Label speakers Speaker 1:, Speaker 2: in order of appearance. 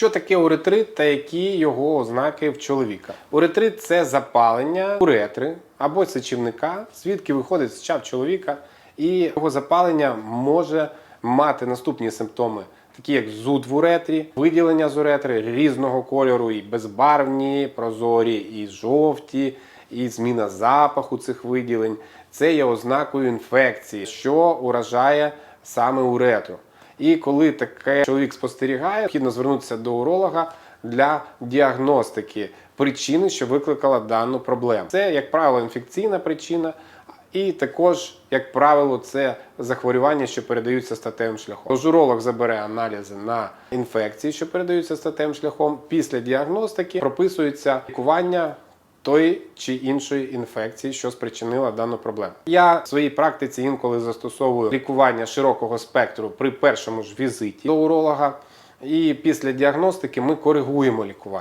Speaker 1: Що таке уретрит та які його ознаки в чоловіка? Уретрит це запалення уретри або сечівника, звідки виходить сеча в чоловіка, і його запалення може мати наступні симптоми. Такі як зуд в уретрі, виділення з уретри різного кольору, і безбарвні, прозорі, і жовті, і зміна запаху цих виділень. Це є ознакою інфекції, що уражає саме уретру. І коли таке чоловік спостерігає, необхідно звернутися до уролога для діагностики причини, що викликала дану проблему. Це, як правило, інфекційна причина, і також, як правило, це захворювання, що передаються статевим шляхом. Тож уролог забере аналізи на інфекції, що передаються статевим шляхом. Після діагностики прописується лікування тої чи іншої інфекції, що спричинила дану проблему. Я в своїй практиці інколи застосовую лікування широкого спектру при першому ж візиті до уролога. І після діагностики ми коригуємо лікування.